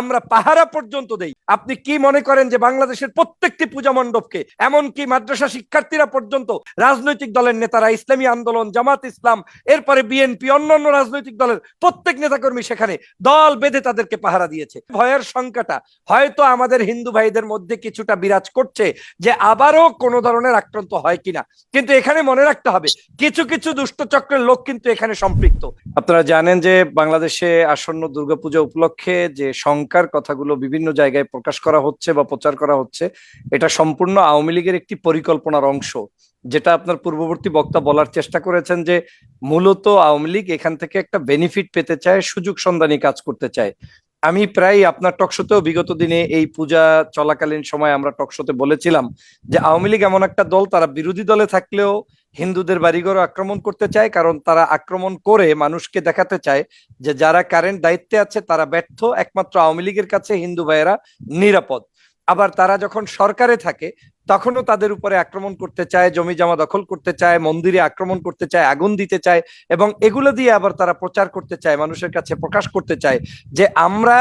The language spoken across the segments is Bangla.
আমরা পাহারা পর্যন্ত দেই। আপনি কি মনে করেন যে বাংলাদেশের প্রত্যেকটি পূজা মণ্ডপকে, এমনকি মাদ্রাসা শিক্ষার্থীরা পর্যন্ত রাজনৈতিক দলের নেতারা, ইসলামী আন্দোলন, জামাত ইসলাম, এরপরে বিএনপি অন্যান্য রাজনৈতিক দলের প্রত্যেক নেতাকর্মী সেখানে দল বেঁধে তাদেরকে পাহারা দিয়েছে। ভয়ের সংখ্যাটা হয়তো আমাদের হিন্দু ভাইদের মধ্যে কিছুটা বিরাজ করছে যে আবারও কোনো ধরনের আক্রান্ত হয় কিনা। কিন্তু এখানে মনে রাখতে হবে, কিছু কিছু দুষ্ট চক্রের লোক কিন্তু এখানে সম্পৃক্ত। আপনারা জানেন যে বাংলাদেশে আসন্ন দুর্গাপূজা উপলক্ষে যে শঙ্কার কথাগুলো বিভিন্ন জায়গায় প্রকাশ করা হচ্ছে বা প্রচার করা হচ্ছে, এটা সম্পূর্ণ আওয়ামী লীগের একটি পরিকল্পনার অংশ। যেটা আপনার পূর্ববর্তী বক্তা বলার চেষ্টা করেছেন যে, মূলত আওয়ামী লীগ এখান থেকে একটা বেনিফিট পেতে চায়, সুযোগ সন্ধানী কাজ করতে চায়। আমি প্রায় আপনার টকশোতেও বিগত দিনে এই পূজা চলাকালীন সময় আমরা টকশোতে বলেছিলাম যে, আওয়ামী লীগ এমন একটা দল, তারা বিরোধী দলে থাকলেও হিন্দুদের বাড়িঘর আক্রমণ করতে চায়, কারণ তারা আক্রমণ করে মানুষকে দেখাতে চায় যে যারা কারেন্ট দায়িত্বে আছে, তারা ব্যর্থ। একমাত্র আওয়ামী লীগের কাছে হিন্দু ভাইয়েরা নিরাপদ। আবার তারা যখন সরকারে থাকে, তখনও তাদের উপরে আক্রমণ করতে চায়, জমি জমা দখল করতে চায়, মন্দিরে আক্রমণ করতে চায়, আগুন দিতে চায় এবং এগুলো দিয়ে আবার তারা প্রচার করতে চায়, মানুষের কাছে প্রকাশ করতে চায় যে আমরা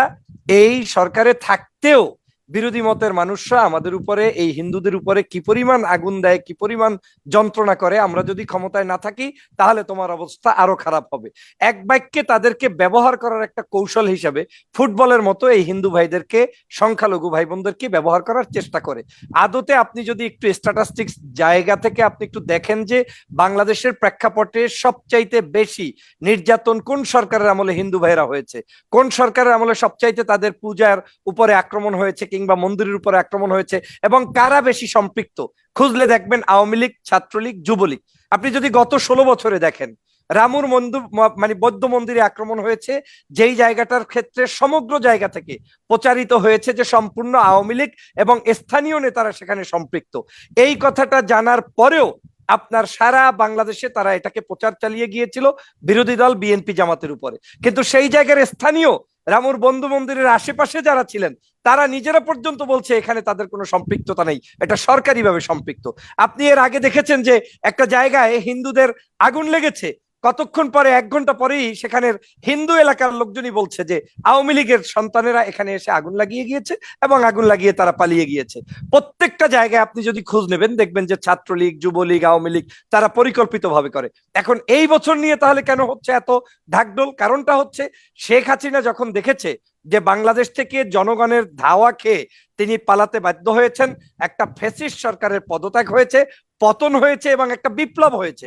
এই সরকারে থাকতেও বিরোধী মতের মানুষরা আমাদের উপরে, এই হিন্দুদের উপরে কি পরিমাণ আগুন দেয়, কি পরিমাণ যন্ত্রণা করে, আমরা যদি ক্ষমতায় না থাকি, তাহলে তোমার অবস্থা আরও খারাপ হবে। এক বাক্যে তাদেরকে ব্যবহার করার একটা কৌশল হিসাবে ফুটবলের মতো এই হিন্দু ভাইদেরকে, সংখ্যালঘু ভাই বোনদেরকে ব্যবহার করার চেষ্টা করে। আদতে আপনি যদি একটু স্ট্যাটাস্টিক্স জায়গা থেকে আপনি একটু দেখেন যে, বাংলাদেশের প্রেক্ষাপটে সবচাইতে বেশি নির্যাতন কোন সরকারের আমলে হিন্দু ভাইরা হয়েছে? কোন সরকারের আমলে সবচাইতে তাদের পূজার উপরে আক্রমণ হয়েছে কিংবা মন্দিরের উপরে আক্রমণ হয়েছে এবং কারা বেশি সম্পৃক্ত? খুঁজলে দেখবেন আওয়ামী লীগ, ছাত্রলীগ, যুবলীগ। আপনি যদি গত ষোলো বছরে দেখেন, রামুর মন্দির মানে বৌদ্ধ মন্দিরে আক্রমণ হয়েছে, যেই জায়গাটার ক্ষেত্রে সমগ্র জায়গা থেকে প্রচারিত হয়েছে যে সম্পূর্ণ আওয়ামী লীগ এবং স্থানীয় নেতারা সেখানে সম্পৃক্ত। এই কথাটা জানার পরেও আপনার সারা বাংলাদেশে তারা এটাকে প্রচার চালিয়ে গিয়েছিল বিরোধী দল, বিএনপি জামাতের উপরে। কিন্তু সেই জায়গার স্থানীয় রামুর বন্ধু মন্দিরের আশেপাশে যারা ছিলেন, তারা নিজেরা পর্যন্ত বলছে এখানে তাদের কোনো সম্পৃক্ততা নেই। এটা সরকারিভাবে সম্পৃক্ত। আপনি এর আগে দেখেছেন যে একটা জায়গায় হিন্দুদের আগুন লেগেছে। কতক্ষণ পরে, এক ঘণ্টা পরেই সেখানের হিন্দু এলাকার লোকজনই বলছে যে, আওয়ামী লীগের সন্তানেরা এখানে এসে আগুন লাগিয়ে গিয়েছে এবং আগুন লাগিয়ে তারা পালিয়ে গিয়েছে। প্রত্যেকটা জায়গায় আপনি যদি খোঁজ নেবেন, দেখবেন যে ছাত্রলীগ, যুবলীগ, আওয়ামী লীগ, তারা পরিকল্পিত ভাবে করে। এখন এই বছর নিয়ে তাহলে কেন হচ্ছে এত ঢাকডোল কারণটা হচ্ছে শেখ হাসিনা যখন দেখেছে যে বাংলাদেশ থেকে জনগণের ধাওয়া খেয়ে তিনি পালাতে বাধ্য হয়েছেন, একটা ফেসিস্ট সরকারের পদত্যাগ হয়েছে পতন হয়েছে এবং একটা বিপ্লব হয়েছে।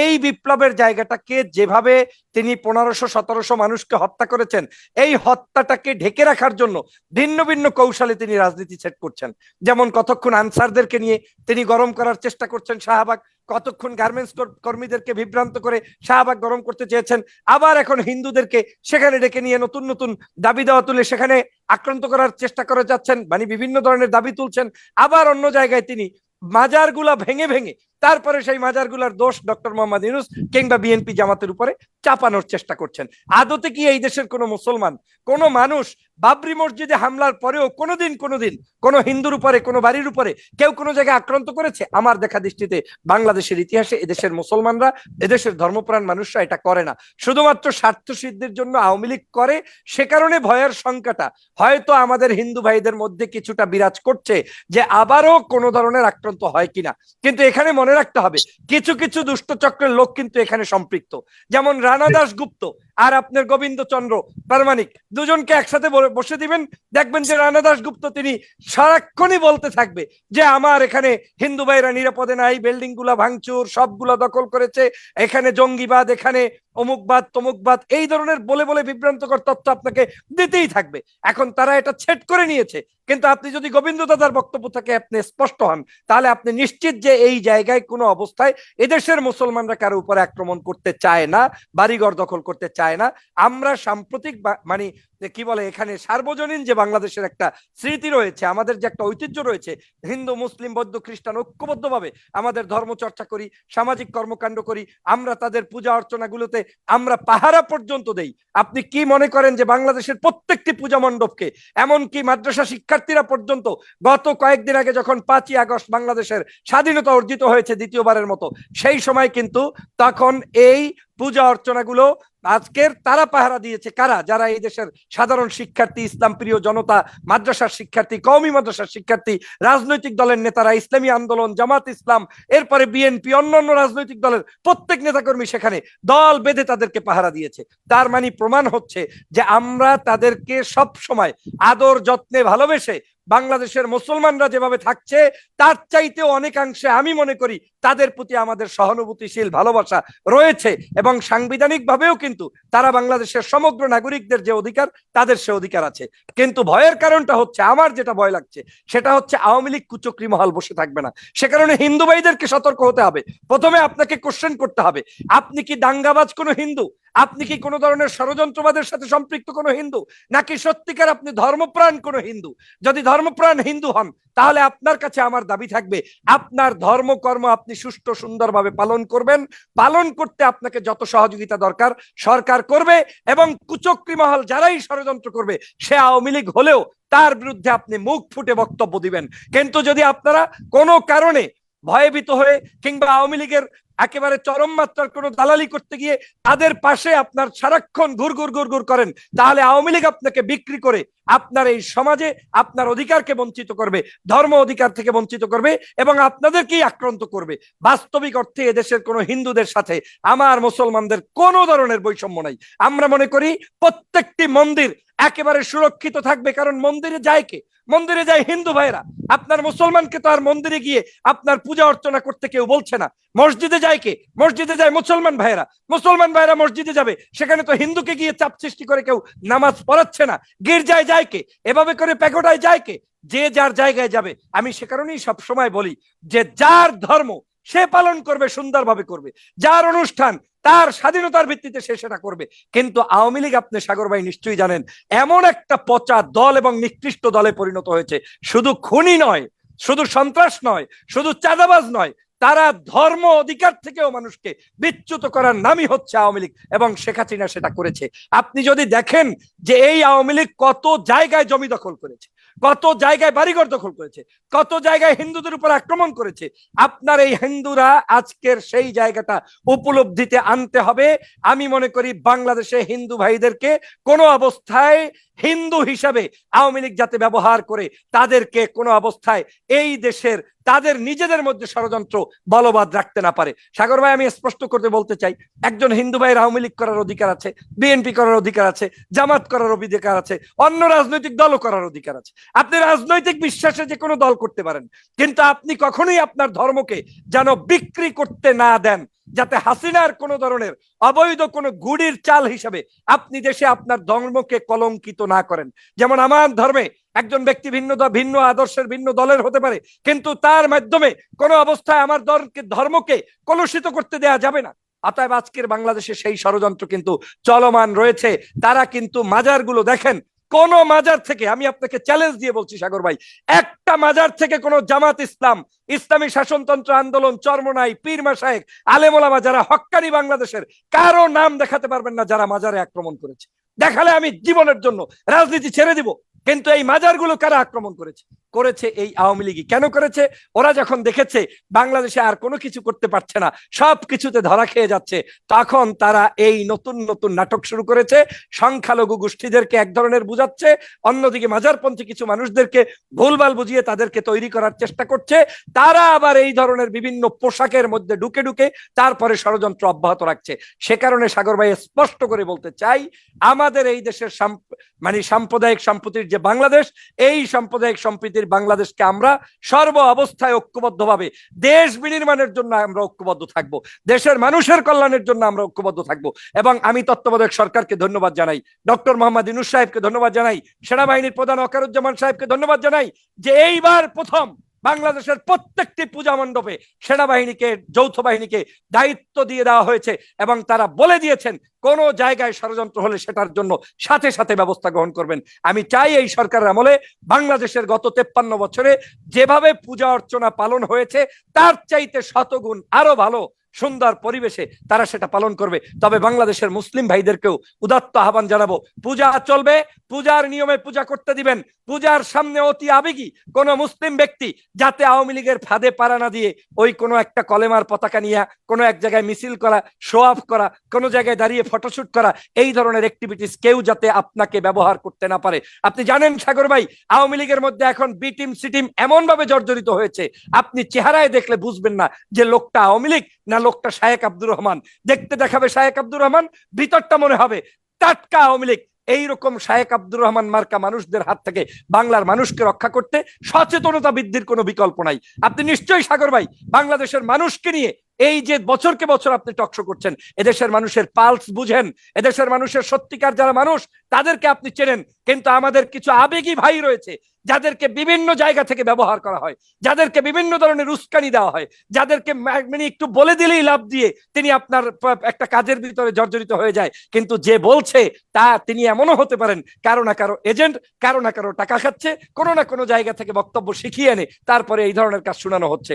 এই বিপ্লবের জায়গাটাকে যেভাবে তিনি পনেরোশো, সতেরোশো মানুষকে হত্যা করেছেন, এই হত্যাটাকে ঢেকে রাখার জন্য ভিন্ন ভিন্ন কৌশলে তিনি রাজনীতি সেট করছেন। যেমন কতক্ষণ আনসারদেরকে নিয়ে তিনি গরম করার চেষ্টা করছেন শাহবাগ, কতক্ষণ গার্মেন্টস কর্মীদেরকে বিভ্রান্ত করে শাহবাগ গরম করতে চেয়েছেন, আবার এখন হিন্দুদেরকে সেখানে ডেকে নিয়ে নতুন নতুন দাবি দেওয়া তুলে সেখানে আক্রান্ত করার চেষ্টা করে যাচ্ছেন মানে বিভিন্ন ধরনের দাবি তুলছেন, আবার অন্য জায়গায় তিনি মাজারগুলা ভেঙে ভেঙে তারপরে সেই মাজারগুলার দোষ ডক্টর মোহাম্মদ ইউনুস কিংবা বিএনপি জামাতের উপরে চাপানোর চেষ্টা করছেন। আদতে কি এই দেশের কোনো মুসলমান, কোন মানুষ বাবরি মসজিদে হামলার পরেও কোনোদিন কোনোদিন কোনো হিন্দুর উপরে, কোনো বাড়ির উপরে কেউ কোনো জায়গায় আক্রান্ত করেছে? আমার দেখা দৃষ্টিতে বাংলাদেশের ইতিহাসে এদেশের মুসলমানরা, এদেশের ধর্মপ্রাণ মানুষরা এটা করে না। শুধুমাত্র স্বার্থ সিদ্ধির জন্য আওয়ামী লীগ করে, সে কারণে ভয়ের সংখ্যাটা। হয়তো আমাদের হিন্দু ভাইদের মধ্যে কিছুটা বিরাজ করছে যে আবারও কোনো ধরনের আক্রান্ত হয় কিনা। কিন্তু এখানে মনে রাখতে হবে কিছু কিছু দুষ্ট চক্রের লোক কিন্তু এখানে সম্পৃক্ত। যেমন রানা দাস গুপ্ত আর আপনার গোবিন্দ চন্দ্র প্রামাণিক দুজনকে একসাথে বসে দিবেন। দেখবেন যে রানা দাস গুপ্ত তিনি সারাক্ষণই বলতে থাকবে যে আমার এখানে হিন্দু ভাইরা নিরাপদে নাই বিল্ডিংগুলা ভাঙচুর সবগুলা দখল করেছে এখানে জঙ্গিবাদ এখানে অমুকবাদ তমুকবাদ এই ধরনের বলে বলে বিভ্রান্তকর তথ্য আপনাকে দিতেই থাকবে। এখন তারা এটা ছেট করে নিয়েছে। কিন্তু আপনি যদি গোবিন্দ দাদার বক্তব্য থেকে আপনি স্পষ্ট হন, তাহলে আপনি নিশ্চিত যে এই জায়গায় কোনো অবস্থায় এদেশের মুসলমানরা কারও উপরে আক্রমণ করতে চায় না, বাড়িঘর দখল করতে চায় না। আমরা সাম্প্রতিক মানে কি বলে, এখানে সার্বজনীন যে বাংলাদেশের একটা স্মৃতি রয়েছে, আমাদের যে একটা ঐতিহ্য রয়েছে, হিন্দু, মুসলিম, বৌদ্ধ, খ্রিস্টান ঐক্যবদ্ধভাবে আমাদের ধর্ম চর্চা করি, সামাজিক কর্মকাণ্ড করি, আমরা তাদের পূজা অর্চনাগুলোতে আমরা পাহারা পর্যন্ত দেই। আপনি কি মনে করেন যে বাংলাদেশের প্রত্যেকটি পূজা মণ্ডপকে, এমনকি মাদ্রাসা শিক্ষার্থীরা পর্যন্ত গত কয়েকদিন আগে যখন পাঁচই আগস্ট বাংলাদেশের স্বাধীনতা অর্জিত হয়েছে দ্বিতীয়বারের মতো, সেই সময় কিন্তু তখন এই পূজা অর্চনাগুলো আজকের তারা পাহারা দিয়েছে কারা? যারা এই দেশের সাধারণ শিক্ষার্থী ইসলাম প্রিয় জনতা, মাদ্রাসার শিক্ষার্থী, কওমি মাদ্রাসার শিক্ষার্থী, রাজনৈতিক দলের নেতারা, ইসলামী আন্দোলন, জামাত ইসলাম, এরপরে বিএনপি, অন্যান্য রাজনৈতিক দলের প্রত্যেক নেতাকর্মী সেখানে দল বেঁধে তাদেরকে পাহারা দিয়েছে। তার মানে প্রমাণ হচ্ছে যে আমরা তাদেরকে সব সময় আদর, যত্নে, ভালোবেসে বাংলাদেশের মুসলমানরা যেভাবে থাকছে, তার চাইতেও অনেকাংশে আমি মনে করি তাদের প্রতি আমাদের সহানুভূতিশীল ভালোবাসা রয়েছে এবং সাংবিধানিক ভাবেও কিন্তু তারা বাংলাদেশের সমগ্র নাগরিকদের যে অধিকার, তাদের সে অধিকার আছে। কিন্তু ভয়ের কারণটা হচ্ছে, আমার যেটা ভয় লাগছে, সেটা হচ্ছে আওয়ামী লীগ কুচক্রি মহল বসে থাকবে না। সে কারণে হিন্দু ভাইদেরকে সতর্ক হতে হবে। প্রথমে আপনাকে কোশ্চেন করতে হবে, আপনি কি দাঙ্গাবাজ কোনো হিন্দু? আপনি কি কোনো ধরনের ষড়যন্ত্রবাদের সাথে সম্পৃক্ত কোনো হিন্দু? নাকি সত্যিকার আপনি ধর্মপ্রাণ কোনো হিন্দু? যদি ধর্মপ্রাণ হিন্দু হন, তাহলে আপনার কাছে আমার দাবি থাকবে, আপনার ধর্মকর্ম আপনি সুষ্ঠু সুন্দরভাবে পালন করবেন। পালন করতে আপনাকে যত সহযোগিতা দরকার, সরকার করবে এবং কুচক্রি মহল যারাই ষড়যন্ত্র করবে, সে আওয়ামী লীগ হলেও তার বিরুদ্ধে আপনি মুখ ফুটে বক্তব্য দিবেন। কিন্তু যদি আপনারা কোনো কারণে ভয়ভীত হয়ে কিংবা আওয়ামী লীগের একেবারে চরম মাত্রার কোনো দালালি করতে গিয়ে তাদের পাশে আপনার সারাক্ষণ ঘুর ঘুর ঘুর ঘুর করেন, তাহলে আওয়ামী লীগ আপনাকে বিক্রি করে আপনার এই সমাজে আপনার অধিকারকে বঞ্চিত করবে, ধর্ম অধিকার থেকে বঞ্চিত করবে এবং আপনাদেরকেই আক্রান্ত করবে। বাস্তবিক অর্থে এদেশের কোনো হিন্দুদের সাথে আমার মুসলমানদের কোনো ধরনের বৈষম্য নাই। আমরা মনে করি প্রত্যেকটি মন্দির একেবারে সুরক্ষিত থাকবে, কারণ মন্দিরে যায় কে? মন্দিরে যায় হিন্দু ভাইরা। আপনার মুসলমানকে তো আর মন্দিরে গিয়ে আপনার পূজা অর্চনা করতে কেউ বলছে না। মসজিদে যায় কে? মসজিদে যায় মুসলমান ভাইরা। মুসলমান ভাইরা মসজিদে যাবে, সেখানে তো হিন্দুকে গিয়ে চাপ সৃষ্টি করে কেউ নামাজ পড়াচ্ছে না। গির্জায় যায় কে? এভাবে করে প্যাকোটায় যায় কে? যে যার জায়গায় যাবে। আমি সে কারণেই সব সময় বলি যে যার ধর্ম সে পালন করবে, সুন্দরভাবে করবে। যার অনুষ্ঠান, তার স্বাধীনতার ভিত্তিতে সে সেটা করবে। কিন্তু আওয়ামী লীগ, আপনি সাগর ভাই নিশ্চয়ই জানেন, এমন একটা পচা দল এবং নিকৃষ্ট দলে পরিণত হয়েছে। শুধু খুনি নয়, শুধু সন্ত্রাস নয়, শুধু চাঁদাবাজ নয়, তারা ধর্ম অধিকার থেকেও মানুষকে বিচ্যুত করার নামই হচ্ছে আওয়ামী লীগ এবং শেখ হাসিনা সেটা করেছে। আপনি যদি দেখেন যে এই আওয়ামী লীগ কত জায়গায় জমি দখল করেছে কত জায়গায় বাড়িঘর দখল করেছে, কত জায়গায় হিন্দুদের উপর আক্রমণ করেছে, আপনার এই হিন্দুরা আজকের সেই জায়গাটা উপলব্ধিতে আনতে হবে। আমি মনে করি বাংলাদেশে হিন্দু ভাইদেরকে কোনো অবস্থায় হিন্দু হিসাবে আওয়ামী লীগ যাতে ব্যবহার করে তাদেরকে কোনো অবস্থায় এই দেশের, তাদের নিজেদের মধ্যে ষড়যন্ত্র বলবাদ রাখতে না পারে। সাগর ভাই, আমি স্পষ্ট করতে বলতে চাই, একজন হিন্দু ভাইয়ের আওয়ামী লীগ করার অধিকার আছে, বিএনপি করার অধিকার আছে, জামাত করার অধিকার আছে, অন্য রাজনৈতিক দলও করার অধিকার আছে। আপনি রাজনৈতিক বিশ্বাসে যে কোনো দল করতে পারেন, কিন্তু আপনি কখনোই আপনার ধর্মকে যেন বিক্রি করতে না দেন। যাতে হাসিনার কোনো ধরনের অবৈধ কোনো গুড়ির চাল হিসাবে আপনি দেশে আপনার ধর্মকে কলঙ্কিত না করেন। যেমন আমার ধর্মে একজন ব্যক্তি ভিন্ন ভিন্ন আদর্শের ভিন্ন দলের হতে পারে, কিন্তু তার মাধ্যমে কোনো অবস্থায় আমার দলকে ধর্মকে কলুষিত করতে দেয়া যাবে না। অতএব আজকের বাংলাদেশে সেই ষড়যন্ত্র কিন্তু চলমান রয়েছে। তারা কিন্তু মাজারগুলো দেখেন কোন মাজার থেকে, আমি আপনাকে চ্যালেঞ্জ দিয়ে বলছি সাগর ভাই, একটা মাজার থেকে কোন জামাত ইসলাম, ইসলামী শাসনতন্ত্র আন্দোলন, চর্মনাই, পীর মাসায়েক আলেমোলামা যারা হক্কানি বাংলাদেশের, কারও নাম দেখাতে পারবেন না যারা মাজারে আক্রমণ করেছে। দেখালে আমি জীবনের জন্য রাজনীতি ছেড়ে দিব। কিন্তু এই মাজারগুলো কারা আক্রমণ করেছে? করেছে এই আওয়ামী লীগই। কেন করেছে? ওরা যখন দেখেছে বাংলাদেশে আর কোনো কিছু করতে পারছে না, সব কিছুতে ধরা খেয়ে যাচ্ছে, তখন তারা এই নতুন নতুন নাটক শুরু করেছে, সংখ্যালঘু গোষ্ঠীদেরকে এক ধরনের বুঝাচ্ছে, অন্যদিকে মাজারপন্থী কিছু মানুষদেরকে ভুলভাল বুঝিয়ে তাদেরকে তৈরি করার চেষ্টা করছে, তারা আবার এই ধরনের বিভিন্ন পোশাকের মধ্যে ঢুকে ঢুকে তারপরে ষড়যন্ত্র অব্যাহত রাখছে। সে কারণে সাগর ভাই স্পষ্ট করে বলতে চাই, আমাদের এই দেশের মানে সাম্প্রদায়িক সম্প্রতির যে বাংলাদেশ, এই সাম্প্রদায়িক সম্প্রীতির বাংলাদেশকে আমরা সর্ব অবস্থায় ঐক্যবদ্ধভাবে, দেশ বিনির্মাণের জন্য আমরা ঐক্যবদ্ধ থাকব, দেশের মানুষের কল্যাণের জন্য আমরা ঐক্যবদ্ধ থাকব এবং আমি তত্ত্বাবধায়ক সরকারকে ধন্যবাদ জানাই, ডক্টর মোহাম্মদ ইনুস সাহেবকে ধন্যবাদ জানাই, সেনাবাহিনীর প্রধান অকারুজ্জামান সাহেবকে ধন্যবাদ জানাই যে এইবার প্রথম বাংলাদেশের প্রত্যেকটি পূজা মণ্ডপে সেনাবাহিনীকে, যৌথ বাহিনীকে দায়িত্ব দিয়ে দেওয়া হয়েছে এবং তারা বলে দিয়েছেন, কোন জায়গায় ষড়যন্ত্র হলে সেটার জন্য সাথে সাথে ব্যবস্থা গ্রহণ করবেন। আমি চাই এই সরকারের আমলে বাংলাদেশের গত তেপ্পান্ন বছরে যেভাবে পূজা অর্চনা পালন হয়েছে, তার চাইতে শতগুণ আরও ভালো সুন্দর পরিবেশে তারা সেটা পালন করবে। তবে বাংলাদেশের মুসলিম ভাইদেরকেও উদাত্ত আহ্বান জানাব, পূজা চলবে, পূজার নিয়মে পূজা করতে দিবেন, পূজার সামনে অতি আবেগী কোন মুসলিম ব্যক্তি যাতে আওয়ামী লীগের ফাঁদে পাড়া না দিয়ে ওই কোনো একটা কলেমার পতাকা নিয়ে, কোনো এক জায়গায় মিছিল করা শো অফ করা, কোনো জায়গায় দাঁড়িয়ে ফটোশুট করা, এই ধরনের অ্যাক্টিভিটিস কেউ যাতে আপনাকে ব্যবহার করতে না পারে। আপনি জানেন, সাগর ভাই, আওয়ামী লীগের মধ্যে এখন বি টিম সি এমন ভাবে জর্জরিত হয়েছে, আপনি চেহারায় দেখলে বুঝবেন না যে লোকটা আওয়ামী লীগ না লোকটা শায়েক আব্দুর রহমান? দেখতে দেখাবে শায়েক আব্দুর রহমান, ভিতরটা মনে হবে টাটকা আওয়ামী লীগ। এইরকম শায়েক আব্দুর রহমান মার্কা মানুষদের হাত থেকে বাংলার মানুষকে রক্ষা করতে সচেতনতা বৃদ্ধির কোনো বিকল্প নাই। আপনি নিশ্চয়ই সাগর ভাই, বাংলাদেশের মানুষকে নিয়ে এই যে বছরকে বছর আপনি টকশো করছেন, এদেশের মানুষের পালস বুঝেন, এদেশের মানুষের সত্যিকার যারা মানুষ, তাদেরকে আপনি চেনেন। কিন্তু আমাদের কিছু আবেগী ভাই রয়েছে, যাদেরকে বিভিন্ন জায়গা থেকে ব্যবহার করা হয়, যাদেরকে বিভিন্ন ধরনের উস্কানি দেওয়া হয়, যাদেরকে মানে একটু বলে দিলেই লাভ দিয়ে তিনি আপনার একটা কাজের ভিতরে জর্জরিত হয়ে যায়। কিন্তু যে বলছে, তা তিনি এমনও হতে পারেন, কারও না কারও এজেন্ট, কারও না কারও টাকা খাচ্ছে, কোনো না কোনো জায়গা থেকে বক্তব্য শিখিয়ে এনে তারপরে এই ধরনের কাজ শোনানো হচ্ছে।